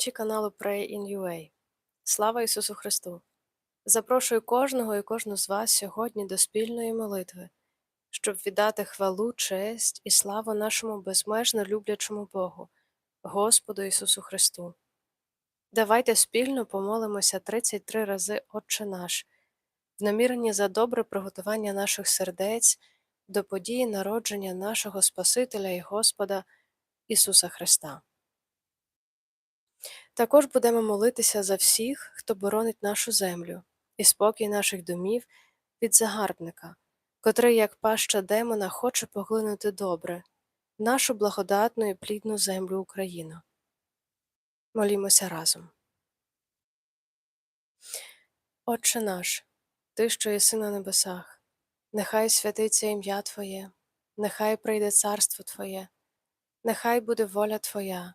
чи каналу Pray in UA. Слава Ісусу Христу! Запрошую кожного і кожну з вас сьогодні до спільної молитви, щоб віддати хвалу, честь і славу нашому безмежно люблячому Богу, Господу Ісусу Христу. Давайте спільно помолимося 33 рази Отче наш, в наміренні за добре приготування наших сердець до події народження нашого Спасителя і Господа Ісуса Христа. Також будемо молитися за всіх, хто боронить нашу землю і спокій наших домів від загарбника, котрий, як паща демона, хоче поглинути добре, нашу благодатну і плідну землю Україну. Молімося разом. Отче наш, Ти, що єси на небесах, нехай святиться ім'я Твоє, нехай прийде царство Твоє, нехай буде воля Твоя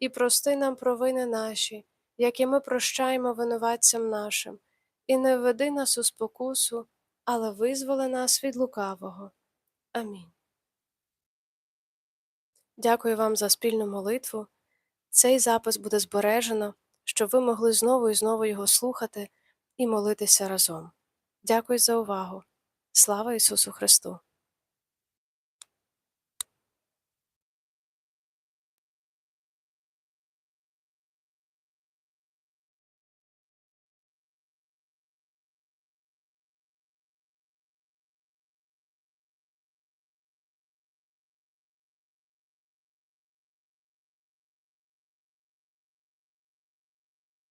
і прости нам провини наші, як і ми прощаємо винуватцям нашим, і не введи нас у спокусу, але визволи нас від лукавого. Амінь. Дякую вам за спільну молитву. Цей запис буде збережено, щоб ви могли знову і знову його слухати і молитися разом. Дякую за увагу. Слава Ісусу Христу!